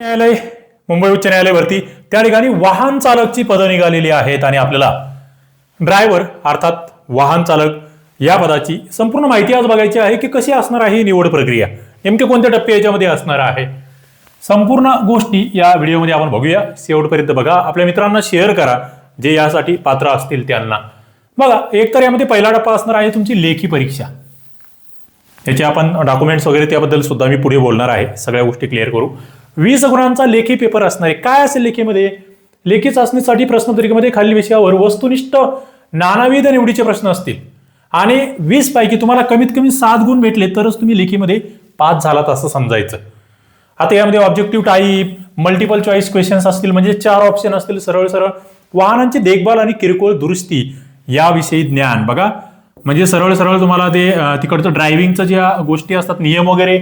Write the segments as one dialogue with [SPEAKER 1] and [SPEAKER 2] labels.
[SPEAKER 1] न्यायालय मुंबई उच्च न्यायालयावरती त्या ठिकाणी वाहन चालकची पदं निघालेली आहेत आणि आपल्याला ड्रायव्हर अर्थात वाहन चालक या पदाची संपूर्ण माहिती आज बघायची आहे की कशी असणार आहे ही निवड प्रक्रिया. नेमके कोणत्या टप्पे याच्यामध्ये असणार आहे? संपूर्ण गोष्टी या व्हिडिओमध्ये आपण बघूया. शेवटपर्यंत बघा. आपल्या मित्रांना शेअर करा जे यासाठी पात्र असतील त्यांना. बघा एक तर यामध्ये पहिला टप्पा असणार आहे तुमची लेखी परीक्षा. याचे आपण डॉक्युमेंट्स वगैरे त्याबद्दल सुद्धा मी पुढे बोलणार आहे. सगळ्या गोष्टी क्लिअर करू. वीस गुणांचा लेखी पेपर असणार. आहे काय असेल लेखीमध्ये? लेखी चाचणीसाठी प्रश्नपत्रिकेमध्ये खालील विषयावर वस्तुनिष्ठ नानाविध निवडीचे प्रश्न असतील. आणि वीस पैकी तुम्हाला कमीत कमी सात गुण भेटले तरच तुम्ही लेखीमध्ये पास झालात असं समजायचं. आता यामध्ये objective type multiple choice questions असतील म्हणजे चार ऑप्शन असतील सरळ सरळ. वाहनांची देखभाल आणि किरकोळ दुरुस्ती याविषयी ज्ञान. बघा म्हणजे सरळ सरळ तुम्हाला ते तिकडचं ड्रायव्हिंगचं ज्या गोष्टी असतात नियम वगैरे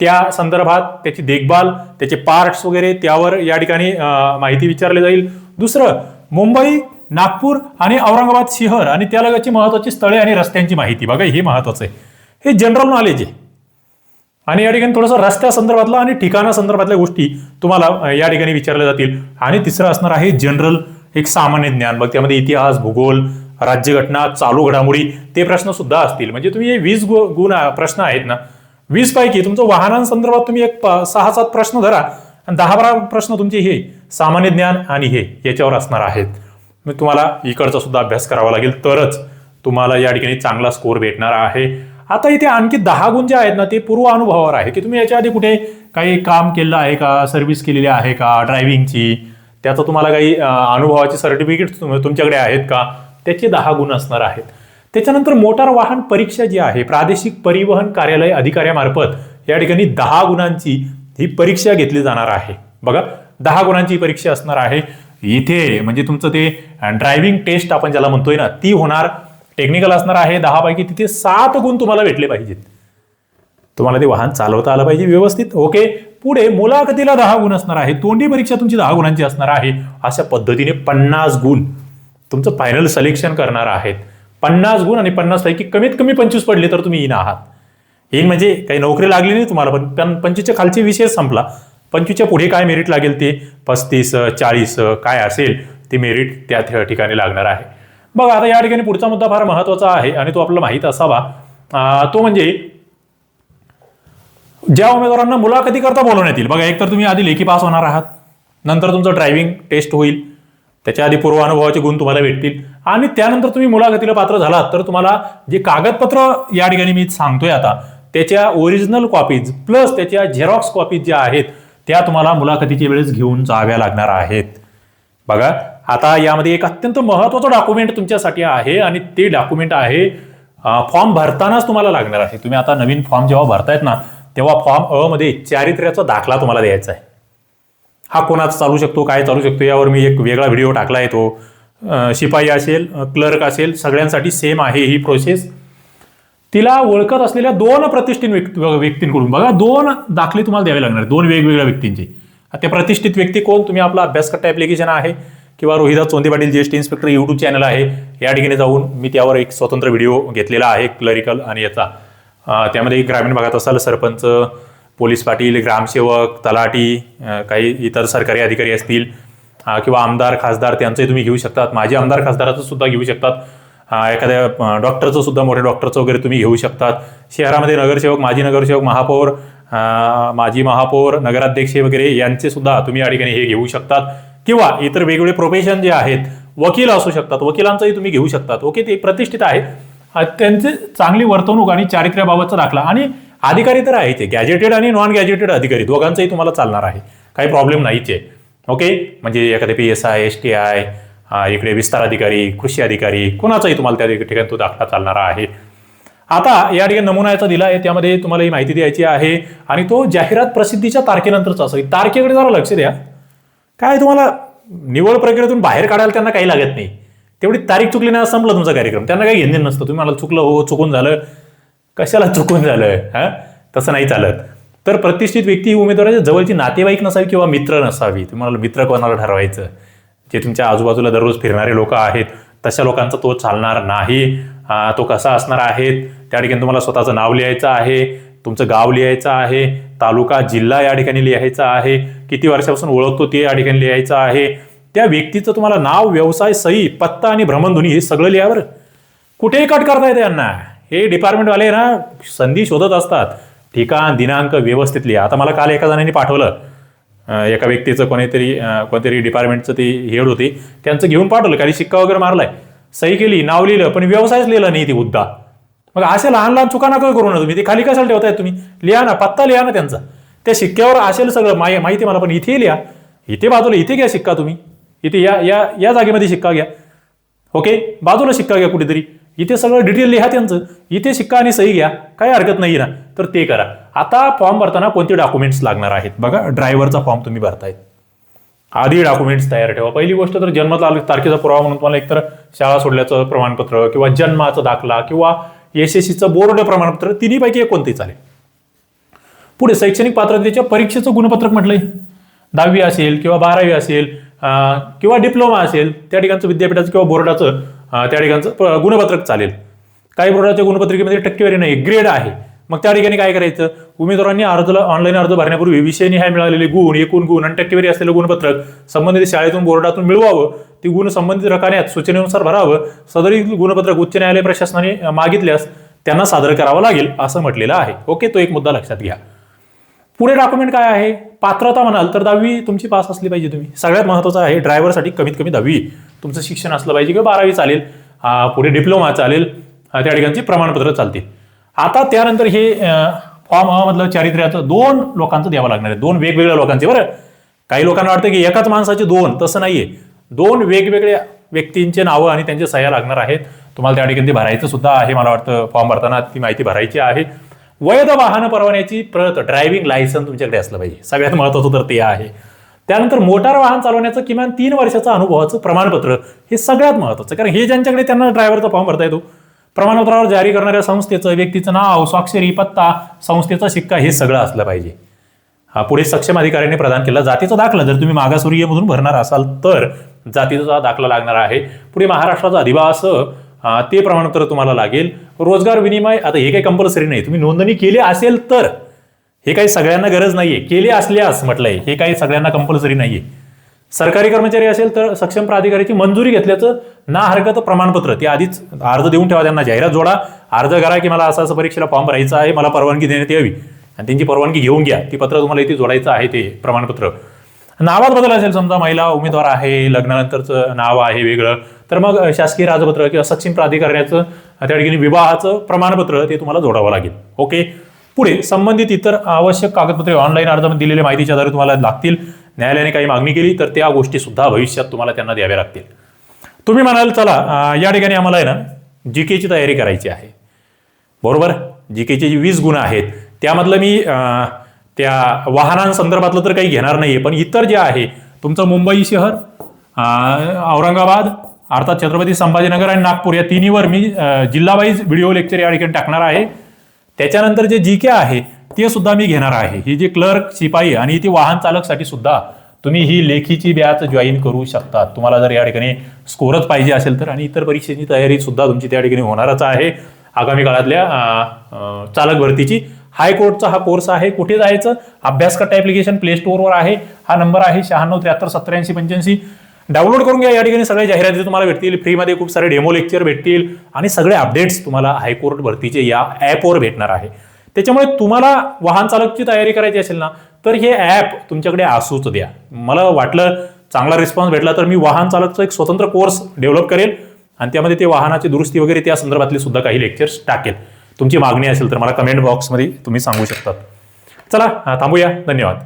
[SPEAKER 1] त्या संदर्भात त्याची देखभाल त्याचे पार्ट्स वगैरे त्यावर या ठिकाणी माहिती विचारली जाईल. दुसरं मुंबई नागपूर आणि औरंगाबाद शहर आणि त्यालगतची महत्वाची स्थळे आणि रस्त्यांची माहिती. बघा हे महत्वाचं आहे. हे जनरल नॉलेज आहे. आणि या ठिकाणी थोडंसं रस्त्या संदर्भातला आणि ठिकाणा संदर्भातल्या गोष्टी तुम्हाला या ठिकाणी विचारल्या जातील. आणि तिसरं असणार आहे जनरल एक सामान्य ज्ञान. बघ त्यामध्ये इतिहास भूगोल राज्यघटना चालू घडामोडी ते प्रश्न सुद्धा असतील. म्हणजे तुम्ही हे वीस गु- गुण प्रश्न आहेत ना वीस पैकी तुमचं वाहनांसंदर्भात तुम्ही एक प- सहा सात प्रश्न धरा आणि दहा बारा प्रश्न तुमचे हे सामान्य ज्ञान आणि हे याच्यावर असणार आहेत. मग तुम्हाला इकडचा सुद्धा अभ्यास करावा लागेल. तरच तुम्हाला या ठिकाणी चांगला स्कोर भेटणार आहे. आता इथे आणखी दहा गुण जे आहेत ना ते पूर्व अनुभवावर आहे. की तुम्ही याच्या आधी कुठे काही काम केलं आहे का? सर्व्हिस केलेली आहे का? ड्रायव्हिंगची त्याचा तुम्हाला काही अं, अनुभवाचे सर्टिफिकेट तुमच्याकडे आहेत का? त्याचे दहा गुण असणार आहेत. त्याच्यानंतर मोटार वाहन परीक्षा जी आहे प्रादेशिक परिवहन कार्यालय अधिकाऱ्यामार्फत या ठिकाणी दहा गुणांची ही परीक्षा घेतली जाणार आहे. बघा दहा गुणांची परीक्षा असणार आहे. इथे म्हणजे तुमचं ते ड्रायव्हिंग टेस्ट आपण ज्याला म्हणतोय ना ती होणार. टेक्निकल असणार आहे दहापैकी तिथे सात गुण तुम्हाला भेटले पाहिजेत. तुम्हाला ते वाहन चालवता आलं पाहिजे व्यवस्थित ओके? पुढे मुलाखतीला दहा गुण असणार आहे. तोंडी परीक्षा तुमची दहा गुणांची असणार आहे. अशा पद्धतीने पन्नास गुण तुमचं फायनल सिलेक्शन करणार आहेत. पन्नास गुण आणि पन्नास पैकी कमीत कमी पंचवीस पडले तर तुम्ही इन आहात. इन म्हणजे काही नोकरी लागली नाही तुम्हाला पण पण पंचवीसच्या खालचे विषय संपला. पंचवीसच्या पुढे काय मेरिट लागेल ते? पस्तीस चाळीस काय असेल ते मेरिट त्या ठिकाणी लागणार आहे. बघा आता या ठिकाणी पुढचा मुद्दा फार महत्त्वाचा आहे आणि तो आपल्याला माहीत असावा. तो म्हणजे ज्या उमेदवारांना मुलाखती करता बोलवण्यात येईल बघा एक तर तुम्ही आधी लेखी पास होणार आहात. नंतर तुमचं ड्रायव्हिंग टेस्ट होईल. त्याच्या आधी पूर्वानुभवाचे गुण तुम्हाला भेटतील. आणि त्यानंतर तुम्ही मुलाखतीला पात्र झालात तर तुम्हाला जे कागदपत्र या ठिकाणी मी सांगतोय आता त्याच्या ओरिजिनल कॉपीज प्लस त्याच्या झेरॉक्स कॉपीज ज्या आहेत त्या तुम्हाला मुलाखतीच्या वेळेस घेऊन जाव्या लागणार आहेत. बघा आता यामध्ये एक अत्यंत महत्वाचं डॉक्युमेंट तुमच्यासाठी आहे आणि ते डॉक्युमेंट आहे फॉर्म भरतानाच तुम्हाला लागणार आहे. तुम्ही आता नवीन फॉर्म जेव्हा भरतायत ना तेव्हा फॉर्म अ मध्ये चारित्र्याचा दाखला तुम्हाला द्यायचा आहे. हा कोणाचा चालू शकतो काय चालू शकतो यावर मी एक वेगळा व्हिडिओ टाकला आहे तो. शिपाई असेल क्लर्क असेल सगळ्यांसाठी सेम आहे ही प्रोसेस तिला ओळखत असलेल्या दोन प्रतिष्ठित व्यक्ती व्यक्तींकडून बघा दोन दाखले तुम्हाला द्यावे लागणार दोन वेगवेगळ्या व्यक्तींचे. त्या ते प्रतिष्ठित व्यक्ती कोण? तुम्ही आपला अभ्यासकर्ता ॲप्लिकेशन आहे किंवा Rohidas Chonde Patil T inspector YouTube channel आहे या ठिकाणी जाऊन मी त्यावर एक स्वतंत्र व्हिडिओ घेतलेला आहे क्लरिकल आणि याचा. त्यामध्ये ग्रामीण भागात असाल सरपंच पोलीस पाटील ग्रामसेवक तलाठी काही इतर सरकारी अधिकारी असतील किंवा आमदार खासदार त्यांचंही तुम्ही घेऊ शकतात. माजी आमदार खासदाराचं सुद्धा घेऊ शकतात. एखाद्या डॉक्टरचं सुद्धा मोठ्या डॉक्टरचं वगैरे तुम्ही घेऊ शकतात. शहरामध्ये नगरसेवक माजी नगरसेवक महापौर माजी महापौर नगराध्यक्ष वगैरे यांचे सुद्धा तुम्ही या ठिकाणी हे घेऊ शकतात. किंवा इतर वेगवेगळे प्रोफेशन जे आहेत वकील असू शकतात. वकिलांचंही तुम्ही घेऊ शकतात. ओके ते प्रतिष्ठित आहे. त्यांचे चांगली वर्तणूक आणि चारित्र्याबाबतचा दाखला. आणि अधिकारी तर आहे ते गॅजेटेड आणि नॉन गॅजेटेड अधिकारी दोघांचंही तुम्हाला चालणार आहे. काही प्रॉब्लेम नाहीच आहे. ओके? म्हणजे एखादे P S I S T I इकडे विस्तार अधिकारी कृषी अधिकारी कोणाचाही तुम्हाला त्या ठिकाणी तो दाखला चालणारा आहे. आता या ठिकाणी नमुना याचा दिला आहे त्यामध्ये तुम्हाला ही माहिती द्यायची आहे आणि तो जाहिरात प्रसिद्धीच्या तारखेनंतरचा असेल तारखेकडे जरा लक्ष द्या. काय तुम्हाला निवड प्रक्रियेतून बाहेर काढायला त्यांना काही लागत नाही. तेवढी तारीख चुकली नाही संपला तुमचा कार्यक्रम. त्यांना काही घेणे नसतं. तुम्ही मला चुकलं हो चुकून झालं. कशाला चुकून झालं? हां? तसं नाही चालत. तर प्रतिष्ठित व्यक्ती ही उमेदवाराच्या जवळची नातेवाईक नसावी किंवा मित्र नसावी. तुम्हाला मित्र कोणाला ठरवायचं? जे तुमच्या आजूबाजूला दररोज फिरणारे लोक आहेत तशा लोकांचा तो चालणार नाही. तो कसा असणार आहे? त्या ठिकाणी तुम्हाला स्वतःचं नाव लिहायचं आहे तुमचं गाव लिहायचं आहे तालुका जिल्हा या ठिकाणी लिहायचा आहे किती वर्षापासून ओळखतो ते या ठिकाणी लिहायचं आहे. त्या व्यक्तीचं तुम्हाला नाव व्यवसाय सही पत्ता आणि भ्रमणध्वनी हे सगळं लिहावर कुठेही कट करता येते यांना हे डिपार्टमेंटवाले ना संधी शोधत असतात. ठिकाण दिनांक व्यवस्थित लिहा आता मला काल एका जणांनी पाठवलं. एका व्यक्तीचं कोणीतरी कोणतरी डिपार्टमेंटचं ती हेड होती. त्यांचं घेऊन पाठवलं. काही शिक्का वगैरे मारलाय. सही केली नाव लिहिलं पण व्यवसायच लिहिला नाही ती मुद्दा. मग असे लहान लहान चुका नका करू ना तुम्ही. ते खाली कशाला ठेवताय तुम्ही? लिहा ना पत्ता लिहा ना त्यांचा. त्या शिक्क्यावर असेल सगळं माहि माहिती मला पण इथे लिहा. इथे बाजूला इथे घ्या शिक्का तुम्ही. इथे या या या जागेमध्ये शिक्का घ्या. ओके? बाजूला शिक्का घ्या कुठेतरी. इथे सगळं डिटेल लिहा त्यांचं. इथे शिक्का आणि सही घ्या. काही हरकत नाही ना. तर ते करा. आता फॉर्म भरताना कोणते डॉक्युमेंट्स लागणार आहेत? बघा ड्रायव्हरचा फॉर्म तुम्ही भरतायत आधी डॉक्युमेंट्स तयार ठेवा. पहिली गोष्ट तर जन्म तारखेचा पुरावा म्हणून तुम्हाला एकतर शाळा सोडल्याचं प्रमाणपत्र किंवा जन्माचा दाखला किंवा एस एस बोर्ड प्रमाणपत्र तिन्हीपैकी एक कोणते चालेल. पुढे शैक्षणिक पात्रतेच्या परीक्षेचं गुणपत्रक म्हटलंय. दहावी असेल किंवा बारावी असेल किंवा डिप्लोमा असेल त्या ठिकाणचं विद्यापीठाचं किंवा बोर्डाचं त्या ठिकाणचं प- गुणपत्रक चालेल. काही बोर्डाच्या गुणपत्रिकेमध्ये टक्केवारी नाही ग्रेड आहे. मग त्या ठिकाणी काय करायचं? उमेदवारांनी अर्जला ऑनलाईन अर्ज भरण्यापूर्वी विषयनिहाय मिळालेले गुण एकूण गुण आणि टक्केवारी असलेलं गुणपत्रक संबंधित शाळेतून बोर्डातून मिळवावं. ती गुण संबंधित रकान्यात सूचनेनुसार भरावं. सदरी गुणपत्रक उच्च न्यायालय प्रशासनाने मागितल्यास त्यांना सादर करावं लागेल असं म्हटलेलं आहे. ओके तो एक मुद्दा लक्षात घ्या. पुढे डॉक्युमेंट काय आहे? पात्रता म्हणाल तर दहावी तुमची पास असली पाहिजे तुम्ही. सगळ्यात महत्त्वाचं आहे ड्रायव्हरसाठी कमीत कमी दहावी. तुमचं शिक्षण असलं पाहिजे किंवा बारावी चालेल. पुढे डिप्लोमा चालेल. त्या ठिकाणची प्रमाणपत्र चालतील. आता त्यानंतर हे फॉर्म मधलं चारित्र्याचं दोन लोकांचं द्यावं लागणार आहे. दोन वेगवेगळ्या लोकांचे बरं? काही लोकांना वाटतं की एकाच माणसाचे दोन. तसं नाहीये. दोन वेगवेगळ्या व्यक्तींचे नावं आणि त्यांचे सह्या लागणार आहेत. तुम्हाला त्या ठिकाणी ते भरायचं सुद्धा आहे मला वाटतं. फॉर्म भरताना ती माहिती भरायची आहे. वैध वाहन परवान्याची प्रत ड्रायव्हिंग लायसन्स तुमच्याकडे असलं पाहिजे. सगळ्यात महत्वाचं तर ते आहे. त्यानंतर मोटार वाहन चालवण्याचं किमान तीन वर्षाचं अनुभवाचं प्रमाणपत्र हे सगळ्यात महत्वाचं. कारण हे ज्यांच्याकडे त्यांना ड्रायव्हरचा फॉर्म भरता येतो प्रमाणपत्रावर जारी करणाऱ्या संस्थेचं व्यक्तीचं नाव स्वाक्षरी पत्ता संस्थेचा शिक्का हे सगळं असलं पाहिजे. हा पुढे सक्षम अधिकाऱ्याने प्रदान केला. जातीचा दाखला जर तुम्ही मागासवर्गीयमधून भरणार असाल तर जातीचा दाखला लागणार आहे. पुढे महाराष्ट्राचा अधिवास ते प्रमाणपत्र तुम्हाला लागेल. रोजगार विनिमय आता हे काही कंपल्सरी नाही. तुम्ही नोंदणी केली असेल तर हे काही सगळ्यांना गरज नाहीये. केले असल्यास म्हटलंय हे काही सगळ्यांना कंपल्सरी नाहीये. सरकारी कर्मचारी असेल तर सक्षम प्राधिकाऱ्याची मंजुरी घेतल्याचं ना हरकत प्रमाणपत्र. ते आधीच अर्ज देऊन ठेवा त्यांना. जाहिरात जोडा. अर्ज करा की मला असं असं परीक्षेला फॉर्म भरायचा आहे. मला परवानगी देण्यात यावी. आणि त्यांची परवानगी घेऊन घ्या. ती पत्र तुम्हाला इथे जोडायचं आहे ते प्रमाणपत्र. नावात बदल असेल समजा महिला उमेदवार आहे लग्नानंतरचं नाव आहे वेगळं तर मग शासकीय राजपत्र किंवा सक्षम प्राधिकरणाचं त्या ठिकाणी विवाहाचं प्रमाणपत्र ते तुम्हाला जोडावं लागेल. ओके? पुढे संबंधित इतर आवश्यक कागदपत्रे ऑनलाईन अर्जामध्ये दिलेल्या माहितीच्या आधारे तुम्हाला लागतील. न्यायालयाने काही मागणी केली तर त्या गोष्टी सुद्धा भविष्यात तुम्हाला त्यांना द्याव्या लागतील. तुम्ही म्हणाल चला या ठिकाणी आम्हाला आहे ना जी केची तयारी करायची आहे. बरोबर? जी केचे जे वीस गुण आहेत त्यामधलं मी त्या वाहनांसंदर्भातलं तर काही घेणार नाहीये पण इतर जे आहे तुमचं मुंबई शहर औरंगाबाद अर्थात छत्रपती संभाजीनगर आणि नागपूर या तिन्हीवर मी जिल्हावाईज व्हिडिओ लेक्चर या ठिकाणी टाकणार आहे. त्याच्यानंतर जे जी के आहे ते सुद्धा मी घेणार आहे. ही जी क्लर्क शिपाई आणि ती वाहन चालकसाठी सुद्धा तुम्ही ही लेखीची बॅच जॉईन करू शकता. तुम्हाला जर या ठिकाणी स्कोरच पाहिजे असेल तर आणि इतर परीक्षेची तयारी सुद्धा तुमची त्या ठिकाणी होणारच आहे. आगामी काळातल्या चालक भरतीची. हायकोर्टचा हा कोर्स आहे. कुठे जायचं? अभ्यासकट ॲप्लिकेशन प्ले स्टोअरवर आहे. हा नंबर आहे शहाण्णव त्र्याहत्तर सत्त्याऐंशी पंच्याऐंशी. डाउनलोड करून घ्या या ठिकाणी. सगळ्या जाहिराती तुम्हाला भेटतील. फ्रीमध्ये खूप सारे डेमो लेक्चर भेटतील आणि सगळे अपडेट्स तुम्हाला हायकोर्ट भरतीचे या ॲपवर भेटणार आहे. त्याच्यामुळे तुम्हाला वाहन चालकची तयारी करायची असेल ना तर हे ॲप तुमच्याकडे असूच द्या. मला वाटलं चांगला रिस्पॉन्स भेटला तर मी वाहन चालकचा एक स्वतंत्र कोर्स डेव्हलप करेल आणि त्यामध्ये ते वाहनाची दुरुस्ती वगैरे त्या संदर्भातले सुद्धा काही लेक्चर्स टाकेल. तुमची मागणी असेल तर मला कमेंट बॉक्समध्ये तुम्ही सांगू शकतात. चला थांबूया. धन्यवाद.